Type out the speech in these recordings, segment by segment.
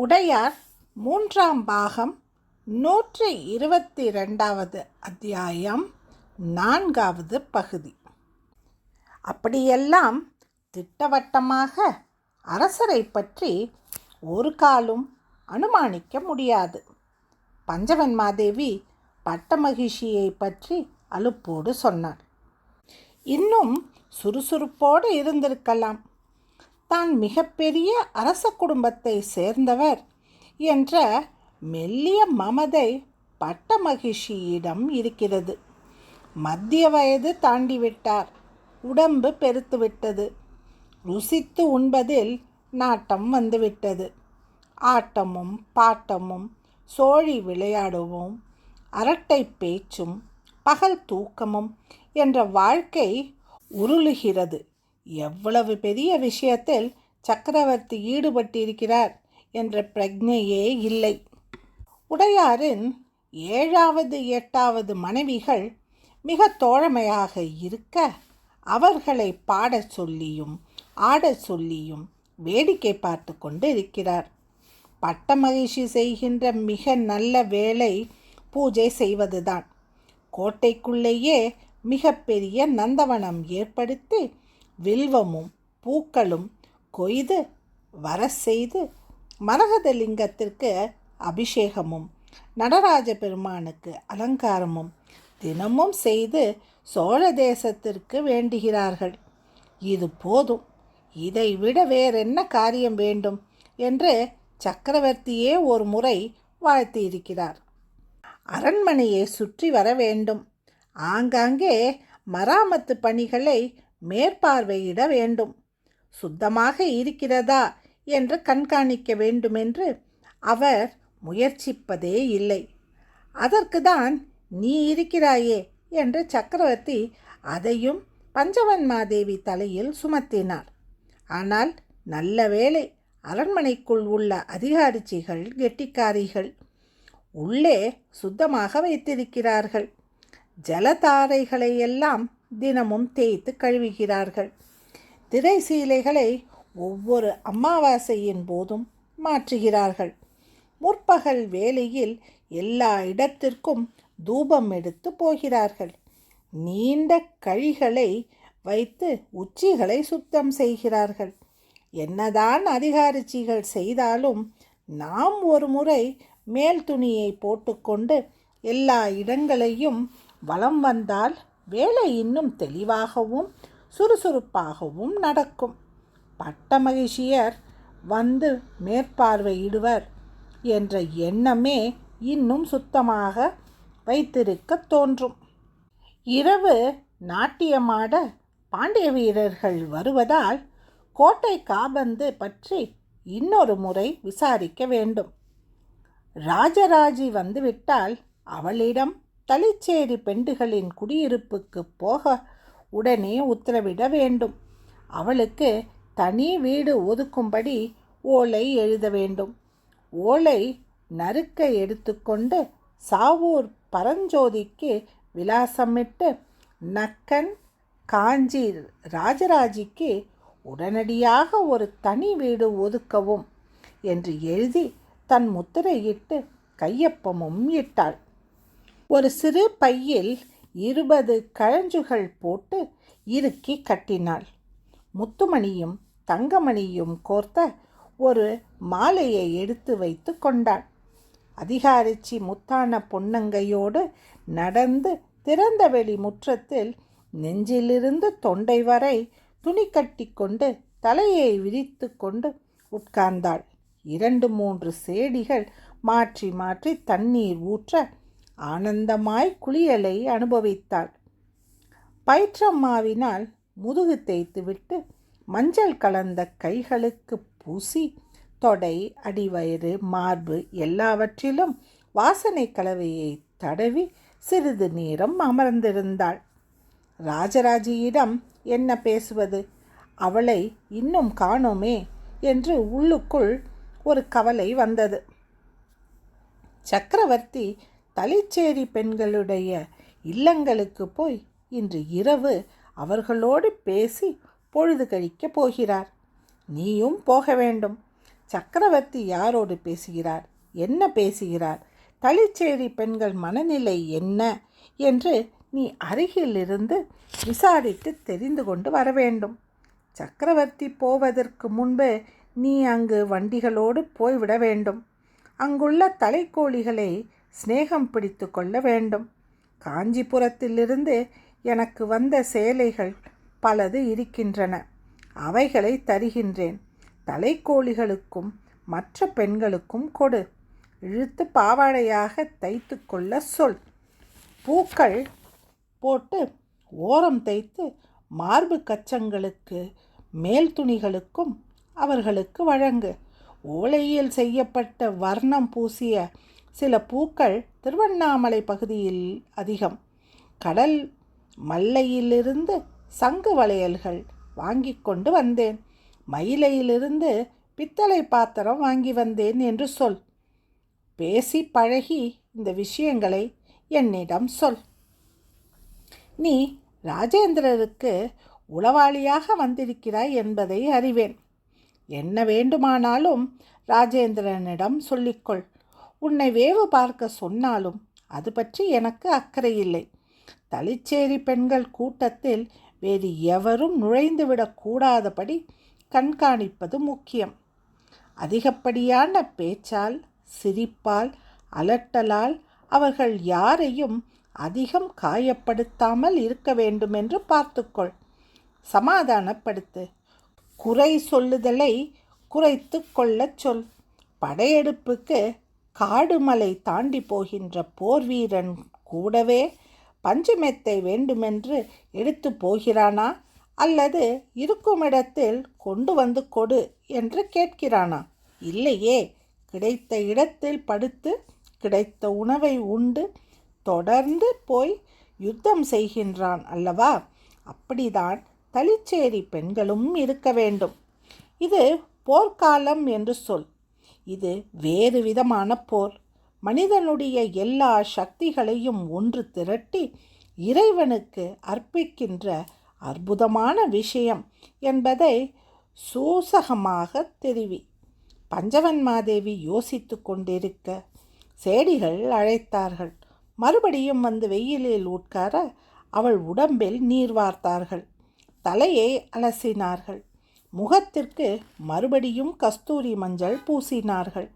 உடையார் மூன்றாம் பாகம் நூற்றி இருபத்தி ரெண்டாவது அத்தியாயம் நான்காவது பகுதி. அப்படியெல்லாம் திட்டவட்டமாக அரசரை பற்றி ஒரு காலும் அனுமானிக்க முடியாது. பஞ்சவன்மாதேவி பட்டமகிஷியை பற்றி அலுப்போடு சொன்னார் இன்னும் சுறுசுறுப்போடு இருந்திருக்கலாம். தான் மிகப்பெரிய அரச குடும்பத்தை சேர்ந்தவர் என்ற மெல்லிய மமதை பட்ட மகிழ்ச்சியிடம் இருக்கிறது. மத்திய வயது தாண்டிவிட்டார். உடம்பு பெருத்துவிட்டது. ருசித்து உண்பதில் நாட்டம் வந்துவிட்டது. ஆட்டமும் பாட்டமும் சோழி விளையாடுவோம் அரட்டை பேச்சும் பகல் தூக்கமும் என்ற வாழ்க்கை உருளுகிறது. எவ்வளவு பெரிய விஷயத்தில் சக்கரவர்த்தி ஈடுபட்டிருக்கிறார் என்ற பிரஜையே இல்லை. உடையாரின் ஏழாவது எட்டாவது மனைவிகள் மிக தோழமையாக இருக்க அவர்களை பாடச் சொல்லியும் ஆடச் சொல்லியும் வேடிக்கை பார்த்து கொண்டு இருக்கிறார் பட்ட மகிழ்ச்சி செய்கின்ற மிக நல்ல வேலை பூஜை செய்வதுதான். கோட்டைக்குள்ளேயே மிகப்பெரிய நந்தவனம் ஏற்படுத்தி வில்வமும் பூக்களும் கொய்து வர செய்து மரகதலிங்கத்திற்கு அபிஷேகமும் நடராஜ பெருமானுக்கு அலங்காரமும் தினமும் செய்து சோழ தேசத்திற்கு வேண்டுகிறார்கள். இது போதும். இதை விட வேறென்ன காரியம் வேண்டும் என்று சக்கரவர்த்தியே ஒரு முறை வாழ்த்தியிருக்கிறார். அரண்மனையை சுற்றி வர வேண்டும். ஆங்காங்கே மராமத்து பணிகளை மேற்பார்வையிட வேண்டும். சுத்தமாக இருக்கிறதா என்று கண்காணிக்க வேண்டுமென்று அவர் முயற்சிப்பதே இல்லை. அதற்கு தான் நீ இருக்கிறாயே என்று சக்கரவர்த்தி அதையும் பஞ்சவன்மாதேவி தலையில் சுமத்தினார். ஆனால் நல்ல வேளை அரண்மனைக்குள் உள்ள அதிகாரிச்சிகள் கெட்டிக்காரிகள் உள்ளே சுத்தமாக வைத்திருக்கிறார்கள். ஜலதாரைகளை எல்லாம் தினமும் தேய்த்து கழுவுகிறார்கள். திரை சீலைகளை ஒவ்வொரு அமாவாசையின் போதும் மாற்றுகிறார்கள். முற்பகல் வேளையில் எல்லா இடத்திற்கும் தூபம் எடுத்து போகிறார்கள். நீண்ட கழிகளை வைத்து உச்சிகளை சுத்தம் செய்கிறார்கள். என்னதான் அதிகாரிச்சிகள் செய்தாலும் நாம் ஒரு முறை மேல் துணியை போட்டுக்கொண்டு எல்லா இடங்களையும் வலம் வந்தால் வேலை இன்னும் தெளிவாகவும் சுறுசுறுப்பாகவும் நடக்கும். பட்ட மகிழ்ச்சியர் வந்து மேற்பார்வையிடுவர் என்ற எண்ணமே இன்னும் சுத்தமாக வைத்திருக்க தோன்றும். இரவு நாட்டியமாட பாண்டிய வீரர்கள் வருவதால் கோட்டை காபந்து பற்றி இன்னொரு முறை விசாரிக்க வேண்டும். ராஜராஜி வந்துவிட்டால் அவளிடம் தளிச்சேரி பெண்டுகளின் குடியிருப்புக்கு போக உடனே உத்தரவிட வேண்டும். அவளுக்கு தனி வீடு ஒதுக்கும்படி ஓலை எழுத வேண்டும். ஓலை நறுக்க எடுத்துக்கொண்டு சாவூர் பரஞ்சோதிக்கு விலாசமிட்டு நக்கன் காஞ்சி ராஜராஜிக்கு உடனடியாக ஒரு தனி வீடு ஒதுக்கவும் என்று எழுதி தன் முத்திரையிட்டு கையொப்பமும் இட்டாள். ஒரு சிறு பையில் இருபது கழஞ்சுகள் போட்டு இறுக்கி கட்டினாள். முத்துமணியும் தங்கமணியும் கோர்த்த ஒரு மாலையை எடுத்து வைத்து கொண்டாள். அதிகாரிச்சி முத்தான பொன்னங்கையோடு நடந்து திறந்த வெளி முற்றத்தில் நெஞ்சிலிருந்து தொண்டை வரை துணி கட்டி கொண்டு தலையை விரித்து கொண்டு உட்கார்ந்தாள். இரண்டு மூன்று சேடிகள் மாற்றி மாற்றி தண்ணீர் ஊற்ற ஆனந்தமாய் குளியலை அனுபவித்தாள். பயிற்றம்மாவினால் முதுகு தேய்த்துவிட்டு மஞ்சள் கலந்த கைகளுக்கு பூசி தொடை அடிவயிறு மார்பு எல்லாவற்றிலும் வாசனை கலவையை தடவி சிறிது நேரம் அமர்ந்திருந்தாள். ராஜராஜியிடம் என்ன பேசுவது? அவளை இன்னும் காணோமே என்று உள்ளுக்குள் ஒரு கவலை வந்தது. சக்கரவர்த்தி தலைச்சேரி பெண்களுடைய இல்லங்களுக்கு போய் இன்று இரவு அவர்களோடு பேசி பொழுது கழிக்கப் போகிறார். நீயும் போக வேண்டும். சக்கரவர்த்தி யாரோடு பேசுகிறார்? என்ன பேசுகிறார்? தளிச்சேரி பெண்கள் மனநிலை என்ன என்று நீ அருகிலிருந்து விசாரித்து தெரிந்து கொண்டு வர வேண்டும். சக்கரவர்த்தி போவதற்கு முன்பு நீ அங்கு வண்டிகளோடு போய்விட வேண்டும். அங்குள்ள தலைக்கோழிகளை சிநேகம் பிடித்து கொள்ள வேண்டும். காஞ்சிபுரத்திலிருந்து எனக்கு வந்த சேலைகள் பலது இருக்கின்றன. அவைகளை தருகின்றேன். தலைக்கோழிகளுக்கும் மற்ற பெண்களுக்கும் கொடு. இழுத்து பாவாடையாக தைத்து கொள்ள சொல். பூக்கள் போட்டு ஓரம் தைத்து மார்பு கச்சங்களுக்கு மேல் துணிகளுக்கும் அவர்களுக்கு வழங்கு. ஓலையில் செய்யப்பட்ட வர்ணம் பூசிய சில பூக்கள் திருவண்ணாமலை பகுதியில் அதிகம். கடல் மல்லையிலிருந்து சங்கு வளையல்கள் வாங்கி கொண்டு வந்தேன். மயிலையிலிருந்து பித்தளை பாத்திரம் வாங்கி வந்தேன் என்று சொல். பேசி பழகி இந்த விஷயங்களை என்னிடம் சொல். நீ ராஜேந்திரருக்கு உளவாளியாக வந்திருக்கிறாய் என்பதை அறிவேன். என்ன வேண்டுமானாலும் ராஜேந்திரனிடம் சொல்லிக்கொள். உன்னை வேவு பார்க்க சொன்னாலும் அது பற்றி எனக்கு அக்கறையில்லை. தளிச்சேரி பெண்கள் கூட்டத்தில் வேறு எவரும் நுழைந்துவிடக்கூடாதபடி கண்காணிப்பது முக்கியம். அதிகப்படியான பேச்சால் சிரிப்பால் அலட்டலால் அவர்கள் யாரையும் அதிகம் காயப்படுத்தாமல் இருக்க வேண்டுமென்று பார்த்துக்கொள். சமாதானப்படுத்து. குறை சொல்லுதலை குறைத்து கொள்ளச் சொல். படையெடுப்புக்கு காடுமலை தாண்டி போகின்ற போர் வீரன் கூடவே பஞ்சுமெத்தை வேண்டுமென்று எடுத்து போகிறானா? அல்லது இருக்குமிடத்தில் கொண்டு வந்து கொடு என்று கேட்கிறானா? இல்லையே கிடைத்த இடத்தில் படுத்து கிடைத்த உணவை உண்டு தொடர்ந்து போய் யுத்தம் செய்கின்றான் அல்லவா? அப்படிதான் தளிச்சேரி பெண்களும் இருக்க வேண்டும். இது போர்க்காலம் என்று சொல். இது வேறு விதமான போர். மனிதனுடைய எல்லா சக்திகளையும் ஒன்று திரட்டி இறைவனுக்கு அர்ப்பிக்கின்ற அற்புதமான விஷயம் என்பதை சூசகமாக தெரிவி. பஞ்சவன்மாதேவி யோசித்து கொண்டிருக்க சேடிகள் அழைத்தார்கள். மறுபடியும் வந்து வெயிலில் உட்கார அவள் உடம்பில் நீர் வார்த்தார்கள். தலையை அலசினார்கள். முகத்திற்கு மறுபடியும் கஸ்தூரி மஞ்சள் பூசினார்கள்.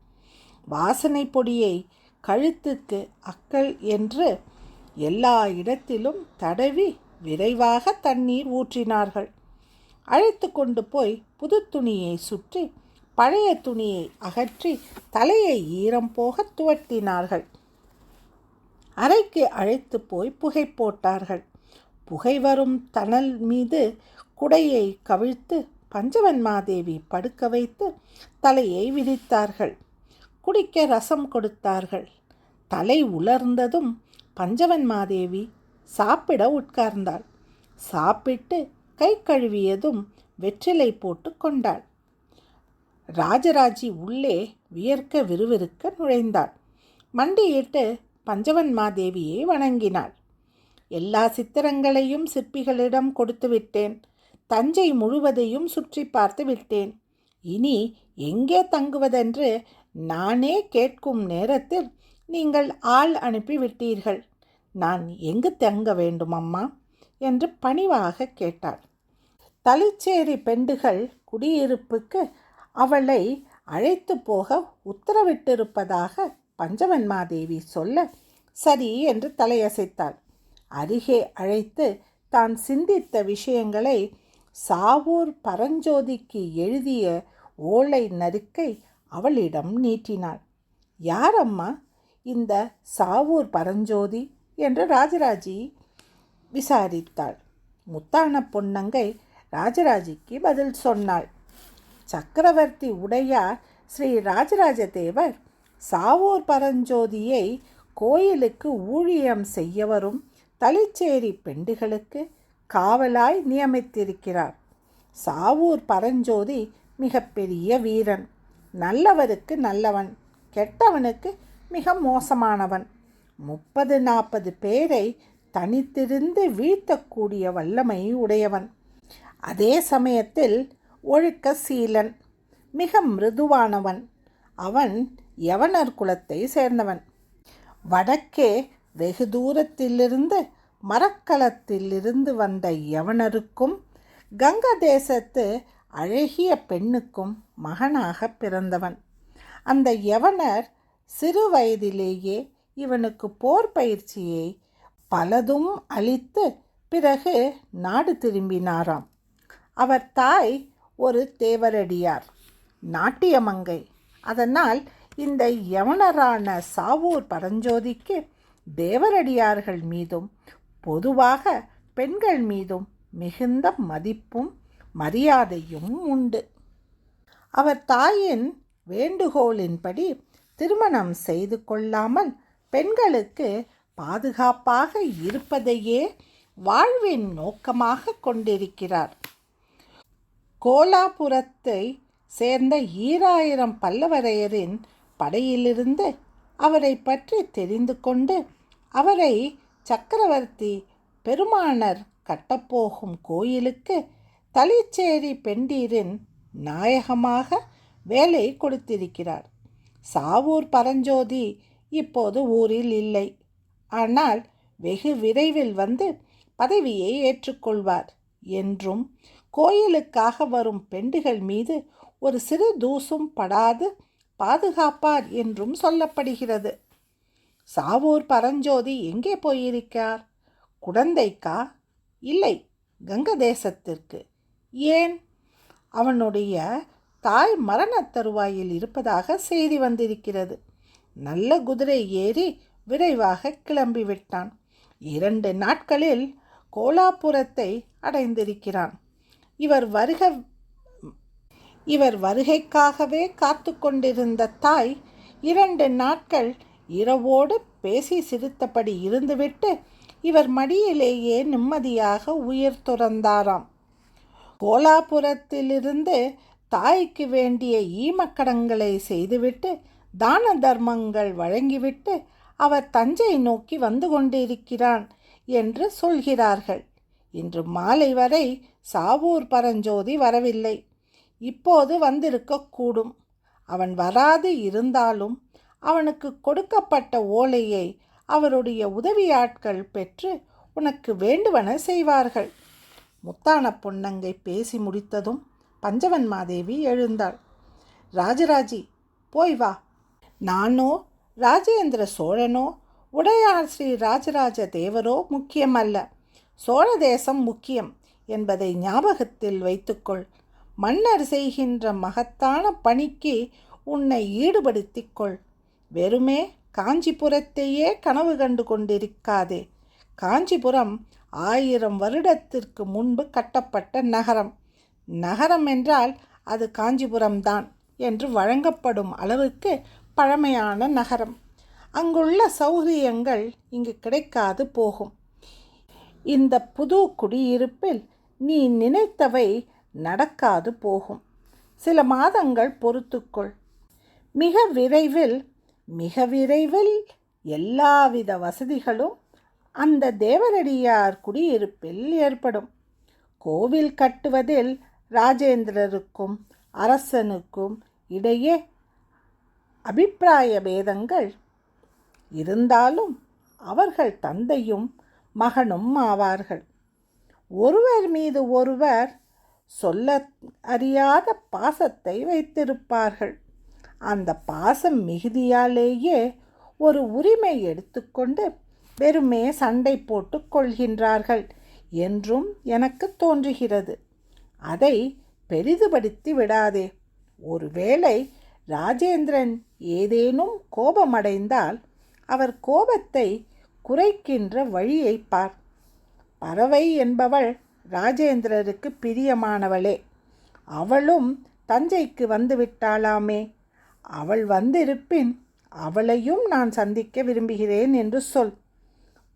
வாசனை பொடியை கழுத்துக்கு அக்கல் என்று எல்லா இடத்திலும் தடவி விரைவாக தண்ணீர் ஊற்றினார்கள். அழைத்து கொண்டு போய் புது துணியை சுற்றி பழைய துணியை அகற்றி தலையை ஈரம் போக துவட்டினார்கள். அறைக்கு அழைத்து போய் புகை போட்டார்கள். புகை வரும் தணல் மீது குடையை கவிழ்த்து பஞ்சவன்மாதேவி படுக்க வைத்து தலையை விரித்தார்கள். குடிக்க ரசம் கொடுத்தார்கள். தலை உலர்ந்ததும் பஞ்சவன்மாதேவி சாப்பிட உட்கார்ந்தாள். சாப்பிட்டு கை கழுவியதும் வெற்றிலை போட்டு கொண்டாள். ராஜராஜி உள்ளே வியர்க்க விறுவிறுக்க நுழைந்தாள். மண்டியிட்டு பஞ்சவன்மாதேவியை வணங்கினாள். எல்லா சித்திரங்களையும் சிற்பிகளிடம் கொடுத்து விட்டேன். தஞ்சை முழுவதையும் சுற்றி பார்த்து விட்டேன். இனி எங்கே தங்குவதென்று நானே கேட்கும் நேரத்தில் நீங்கள் ஆள் அனுப்பிவிட்டீர்கள் நான் எங்கு தங்க வேண்டும் அம்மா? என்று பணிவாக கேட்டாள். தலிச்சேரி பெண்டுகள் குடியிருப்புக்கு அவளை அழைத்து போக உத்தரவிட்டிருப்பதாக பஞ்சவன்மாதேவி சொல்ல சரி என்று தலையசைத்தாள். அருகே அழைத்து தான் சிந்தித்த விஷயங்களை சாவூர் பரஞ்சோதிக்கு எழுதிய ஓலை நறுக்கை அவளிடம் நீட்டினாள். யாரம்மா இந்த சாவூர் பரஞ்சோதி? என்று ராஜராஜி விசாரித்தாள். முத்தான பொன்னங்கை ராஜராஜிக்கு பதில் சொன்னாள். சக்கரவர்த்தி உடையார் ஸ்ரீ ராஜராஜ தேவர் சாவூர் பரஞ்சோதியை கோயிலுக்கு ஊழியம் செய்ய வரும் பெண்டுகளுக்கு காவலாய் நியமித்திருக்கிறார். சாவூர் பரஞ்சோதி மிகப்பெரிய வீரன். நல்லவருக்கு நல்லவன் கெட்டவனுக்கு மிக மோசமானவன். முப்பது நாற்பது பேரை தனித்திருந்து வீழ்த்தக்கூடிய வல்லமை உடையவன். அதே சமயத்தில் ஒழுக்க சீலன் மிக மிருதுவானவன். அவன் யவனர் குலத்தை சேர்ந்தவன். வடக்கே வெகு தூரத்திலிருந்து மரக்கலத்திலிருந்து வந்த யவனருக்கும் கங்க தேசத்து அழகிய பெண்ணுக்கும் மகனாக பிறந்தவன். அந்த யவனர் சிறு வயதிலேயே இவனுக்கு போர் பயிற்சியை பலதும் அளித்து பிறகு நாடு திரும்பினாராம். அவர் தாய் ஒரு தேவரடியார் நாட்டியமங்கை அதனால் இந்த யவனரான சாவூர் பரஞ்சோதிக்கு தேவரடியார்கள் மீதும் பொதுவாக பெண்கள் மீதும் மிகுந்த மதிப்பும் மரியாதையும் உண்டு. அவர் தாயின் வேண்டுகோளின்படி திருமணம் செய்து கொள்ளாமல் பெண்களுக்கு பாதுகாப்பாக இருப்பதையே வாழ்வின் நோக்கமாக கொண்டிருக்கிறார். கோலாபுரத்தை சேர்ந்த ஈராயிரம் பல்லவரையரின் படையிலிருந்து அவரை பற்றி தெரிந்து கொண்டு அவரை சக்கரவர்த்தி பெருமானர் கட்டப்போகும் கோயிலுக்கு தளிச்சேரி பெண்டீரின் நாயகமாக வேலை கொடுத்திருக்கிறார். சாவூர் பரஞ்சோதி இப்போது ஊரில் இல்லை. ஆனால் வெகு விரைவில் வந்து பதவியை ஏற்றுக்கொள்வார் என்றும் கோயிலுக்காக வரும் பெண்டுகள் மீது ஒரு சிறு தூசும் படாது பாதுகாப்பார் என்றும் சொல்லப்படுகிறது. சாவூர் பரஞ்சோதி எங்கே போயிருக்கார்? குடந்தைக்கா இல்லை கங்க தேசத்திற்கு. ஏன்? அவனுடைய தாய் மரணத் தருவாயில் இருப்பதாக செய்தி வந்திருக்கிறது. நல்ல குதிரை ஏறி விரைவாக கிளம்பிவிட்டான் இரண்டு நாட்களில் கோலாபுரத்தை அடைந்திருக்கிறான். இவர் வருக இவர் வருகைக்காகவே காத்து கொண்டிருந்த தாய் இரண்டு நாட்கள் இரவோடு பேசி சிரித்தபடி இருந்துவிட்டு இவர் மடியிலேயே நிம்மதியாக உயிர் துறந்தாராம். கோலாபுரத்திலிருந்து தாய்க்கு வேண்டிய ஈமக்கடங்களை செய்துவிட்டு தான தர்மங்கள் வழங்கிவிட்டு அவர் தஞ்சை நோக்கி வந்து கொண்டிருக்கிறான் என்று சொல்கிறார்கள். இன்று மாலை வரை சாவூர் பரஞ்சோதி வரவில்லை. இப்போது வந்திருக்கக்கூடும். அவன் வராது இருந்தாலும் அவனுக்கு கொடுக்கப்பட்ட ஓலையை அவருடைய உதவியாட்கள் பெற்று உனக்கு வேண்டுவன செய்வார்கள். முத்தான பொன்னங்கை பேசி முடித்ததும் பஞ்சவன் மாதேவி எழுந்தாள். ராஜராஜி போய் வா. நானோ ராஜேந்திர சோழனோ? உடையார் ஸ்ரீ ராஜராஜ தேவரோ முக்கியமல்ல. சோழ தேசம் முக்கியம் என்பதை ஞாபகத்தில் வைத்துக்கொள். மன்னர் செய்கின்ற மகத்தான பணிக்கு உன்னை ஈடுபடுத்திக்கொள் வெறுமே காஞ்சிபுரத்தையே கனவு கண்டு கொண்டிருக்காதே. காஞ்சிபுரம் ஆயிரம் வருடத்திற்கு முன்பு கட்டப்பட்ட நகரம். நகரம் என்றால் அது காஞ்சிபுரம்தான் என்று வழங்கப்படும் அளவுக்கு பழமையான நகரம். அங்குள்ள சௌகரியங்கள் இங்கு கிடைக்காது போகும். இந்த புது குடியிருப்பில் நீ நினைத்தவை நடக்காது போகும். சில மாதங்கள் பொறுத்துக்கொள். மிக விரைவில் மிக விரைவில் எல்லாவித வசதிகளும் அந்த தேவரடியார் குடியிருப்பில் ஏற்படும். கோவில் கட்டுவதில் ராஜேந்திரருக்கும் அரசனுக்கும் இடையே அபிப்பிராய பேதங்கள் இருந்தாலும் அவர்கள் தந்தையும் மகனும் ஆவார்கள். ஒருவர் மீது ஒருவர் சொல்ல அறியாத பாசத்தை வைத்திருப்பார்கள். அந்த பாசம் மிகுதியாலேயே ஒரு உரிமை எடுத்துக்கொண்டு வெறுமே சண்டை போட்டு கொள்கின்றார்கள் என்றும் எனக்கு தோன்றுகிறது. அதை பெரிதுபடுத்தி விடாதே. ஒருவேளை ராஜேந்திரன் ஏதேனும் கோபமடைந்தால் அவர் கோபத்தை குறைக்கின்ற வழியை பார். பறவை என்பவள் ராஜேந்திரருக்கு பிரியமானவளே. அவளும் தஞ்சைக்கு வந்து விட்டாளாமே. அவள் வந்திருப்பின் அவளையும் நான் சந்திக்க விரும்புகிறேன் என்று சொல்.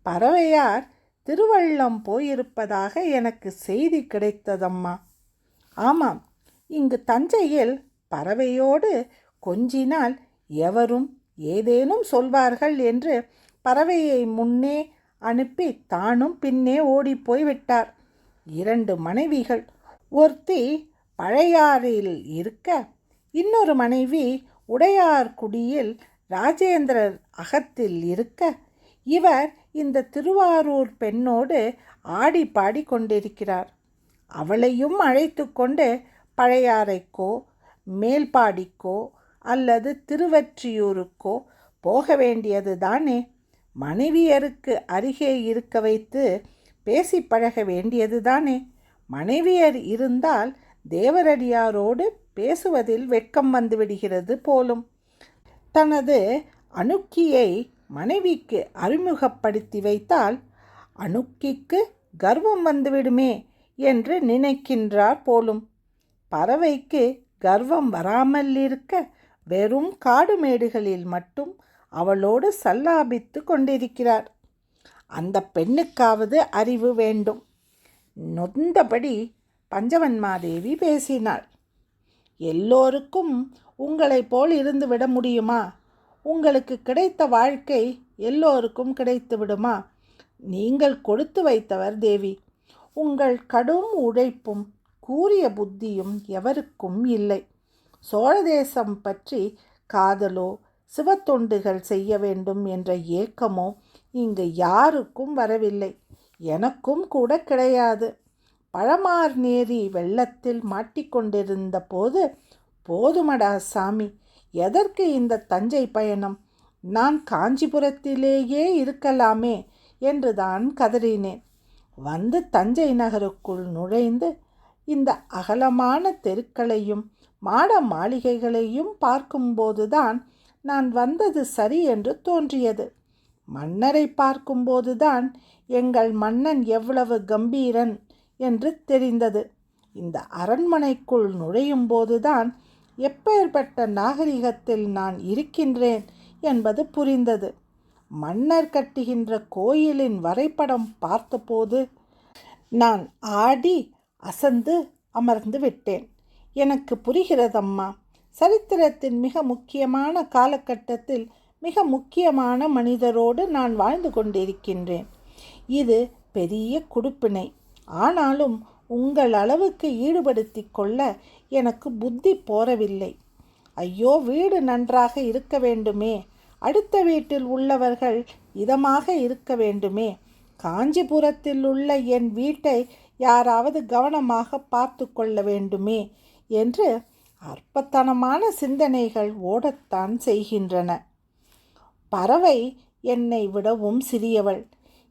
பறவையார் திருவள்ளம் போயிருப்பதாக எனக்கு செய்தி கிடைத்ததம்மா. ஆமாம் இங்கு தஞ்சையில் பறவையோடு கொஞ்சினால் எவரும் ஏதேனும் சொல்வார்கள் என்று பறவையை முன்னே அனுப்பி தானும் பின்னே ஓடிப்போய் விட்டார். இரண்டு மனைவிகள் ஒருத்தி பழையாறில் இருக்க இன்னொரு மனைவி உடையார்குடியில் ராஜேந்திரர் அகத்தில் இருக்க இவர் இந்த திருவாரூர் பெண்ணோடு ஆடி பாடி கொண்டிருக்கிறார். அவளையும் அழைத்து கொண்டு பழையாறைக்கோ மேல்பாடிக்கோ அல்லது திருவற்றியூருக்கோ போக வேண்டியது தானே. மனைவியருக்கு அருகே இருக்க வைத்து பேசி பழக வேண்டியது தானே. மனைவியர் இருந்தால் தேவரடியாரோடு பேசுவதில் வெட்கம் வந்துவிடுகிறது போலும். தனது அணுக்கியை மனைவிக்கு அறிமுகப்படுத்தி வைத்தால் அணுக்கிக்கு கர்வம் வந்துவிடுமே என்று நினைக்கின்றார் போலும். பறவைக்கு கர்வம் வராமல் இருக்க வெறும் காடுமேடுகளில் மட்டும் அவளோடு சல்லாபித்து கொண்டிருக்கிறார். அந்த பெண்ணுக்காவது அறிவு வேண்டும். நொந்தபடி பஞ்சவன்மாதேவி பேசினாள். எல்லோருக்கும் உங்களைப் போல் இருந்து விட முடியுமா? உங்களுக்கு கிடைத்த வாழ்க்கை எல்லோருக்கும் கிடைத்து விடுமா? நீங்கள் கொடுத்து வைத்தவர் தேவி. உங்கள் கடும் உழைப்பும் கூறிய புத்தியும் எவருக்கும் இல்லை. சோழ தேசம் பற்றி காதலோ சிவத்தொண்டுகள் செய்ய வேண்டும் என்ற ஏக்கமோ இங்கு யாருக்கும் வரவில்லை. எனக்கும் கூட கிடையாது. பழமார் நேரி வெள்ளத்தில் மாட்டிக்கொண்டிருந்த போது போதுமடா சாமி எதற்கு இந்த தஞ்சை பயணம்? நான் காஞ்சிபுரத்திலேயே இருக்கலாமே என்று தான் கதறினேன். வந்து தஞ்சை நகருக்குள் நுழைந்து இந்த அகலமான தெருக்களையும் மாட மாளிகைகளையும் பார்க்கும்போதுதான் நான் வந்தது சரி என்று தோன்றியது. மன்னரை பார்க்கும்போதுதான் எங்கள் மன்னன் எவ்வளவு கம்பீரன் என்று தெரிந்தது. இந்த அரண்மனைக்குள் நுழையும் போதுதான் எப்பேற்பட்ட நாகரிகத்தில் நான் இருக்கின்றேன் என்பது புரிந்தது. மன்னர் கட்டுகின்ற கோயிலின் வரைபடம் பார்த்தபோது நான் ஆடி அசந்து அமர்ந்து விட்டேன். எனக்கு புரிகிறதம்மா சரித்திரத்தின் மிக முக்கியமான காலகட்டத்தில் மிக முக்கியமான மனிதரோடு நான் வாழ்ந்து கொண்டிருக்கின்றேன். இது பெரிய குடுப்பினை. ஆனாலும் உங்கள் அளவுக்கு ஈடுபடுத்தி கொள்ள எனக்கு புத்தி போரவில்லை ஐயோ வீடு நன்றாக இருக்க வேண்டுமே. அடுத்த வீட்டில் உள்ளவர்கள் இதமாக இருக்க வேண்டுமே. காஞ்சிபுரத்தில் உள்ள என் வீட்டை யாராவது கவனமாக பார்த்து கொள்ள வேண்டுமே என்று அற்பத்தனமான சிந்தனைகள் ஓடத்தான் செய்கின்றன. பறவை என்னை விடவும் சிறியவள்.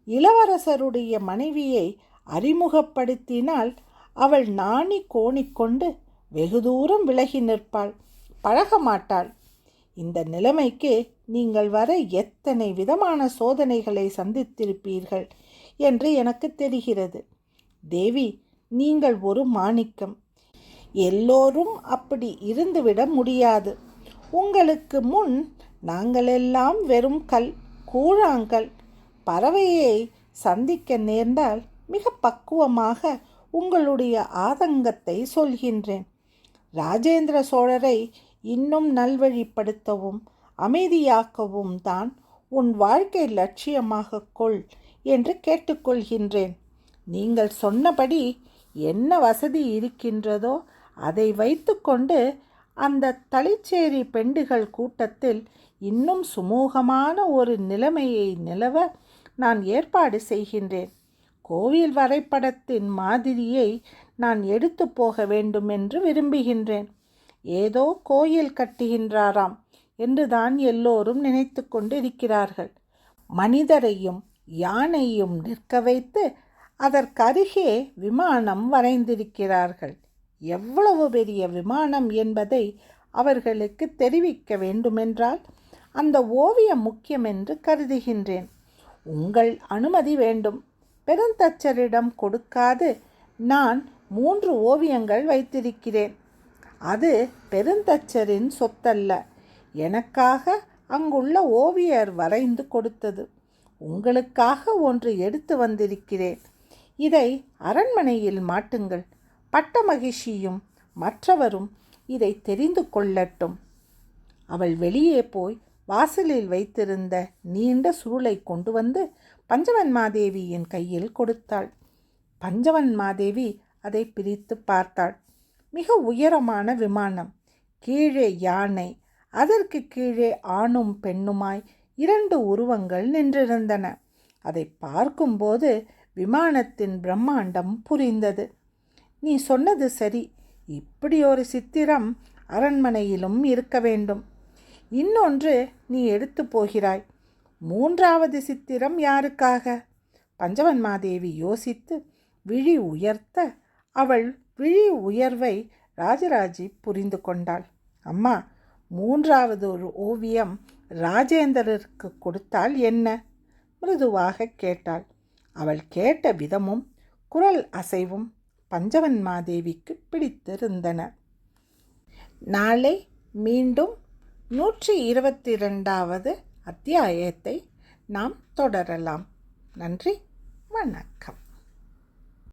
இளவரசருடைய மனைவியை அறிமுகப்படுத்தினால் அவள் நாணி கோணிக்கொண்டு வெகு தூரம் விலகி நிற்பாள். பழக மாட்டாள். இந்த நிலைமைக்கு நீங்கள் வர எத்தனை விதமான சோதனைகளை சந்தித்திருப்பீர்கள் என்று எனக்கு தெரிகிறது. தேவி நீங்கள் ஒரு மாணிக்கம். எல்லோரும் அப்படி இருந்துவிட முடியாது. உங்களுக்கு முன் நாங்களெல்லாம் வெறும் கல் கூழாங்கல் பறவையை சந்திக்க நேர்ந்தால் மிக பக்குவமாக உங்களுடைய ஆதங்கத்தை சொல்கின்றேன். ராஜேந்திர சோழரை இன்னும் நல்வழிப்படுத்தவும் அமைதியாக்கவும் தான் உன் வாழ்க்கை லட்சியமாக கொள் என்று கேட்டுக்கொள்கின்றேன். நீங்கள் சொன்னபடி என்ன வசதி இருக்கின்றதோ அதை வைத்துக்கொண்டு அந்த தளிச்சேரி பெண்டுகள் கூட்டத்தில் இன்னும் சுமூகமான ஒரு நிலைமையை நிலவ நான் ஏற்பாடு செய்கின்றேன். கோவில் வரைபடத்தின் மாதிரியை நான் எடுத்து போக வேண்டும் என்று விரும்புகின்றேன். ஏதோ கோயில் கட்டுகின்றாராம் என்றுதான் எல்லோரும் நினைத்து கொண்டிருக்கிறார்கள். மனிதரையும் யானையும் நிற்க வைத்து அதற்கருகே விமானம் வரைந்திருக்கிறார்கள். எவ்வளவு பெரிய விமானம் என்பதை அவர்களுக்கு தெரிவிக்க வேண்டுமென்றால் அந்த ஓவியம் முக்கியம் என்று கருதுகின்றேன். உங்கள் அனுமதி வேண்டும். பெருந்தச்சரிடம் கொடுக்காது. நான் மூன்று ஓவியங்கள் வைத்திருக்கிறேன். அது பெருந்தச்சரின் சொத்தல்ல. எனக்காக அங்குள்ள ஓவியர் வரைந்து கொடுத்தது. உங்களுக்காக ஒன்று எடுத்து வந்திருக்கிறேன். இதை அரண்மனையில் மாட்டுங்கள். பட்ட மகிழ்ச்சியும் மற்றவரும் இதை தெரிந்து கொள்ளட்டும். அவள் வெளியே போய் வாசலில் வைத்திருந்த நீண்ட சுருளை கொண்டு வந்து பஞ்சவன்மாதேவியின் கையில் கொடுத்தாள். பஞ்சவன்மாதேவி அதை பிரித்து பார்த்தாள். மிக உயரமான விமானம் கீழே யானை அதற்கு கீழே ஆணும் பெண்ணுமாய் இரண்டு உருவங்கள் நின்றிருந்தன. அதை பார்க்கும்போது விமானத்தின் பிரம்மாண்டம் புரிந்தது. நீ சொன்னது சரி. இப்படி ஒரு சித்திரம் அரண்மனையிலும் இருக்க வேண்டும். இன்னொன்று நீ எடுத்து போகிறாய். மூன்றாவது சித்திரம் யாருக்காக? பஞ்சவன்மாதேவி யோசித்து விழி உயர்த்த அவள் விழி உயர்வை ராஜராஜி புரிந்து கொண்டாள். அம்மா மூன்றாவது ஒரு ஓவியம் ராஜேந்திரருக்கு கொடுத்தால் என்ன? மிருதுவாக கேட்டாள். அவள் கேட்ட விதமும் குரல் அசைவும் பஞ்சவன்மாதேவிக்கு பிடித்திருந்தன. நாளை மீண்டும் நூற்றி இருபத்தி ரெண்டாவது அத்தியாயத்தை நாம் தொடரலாம். நன்றி வணக்கம்.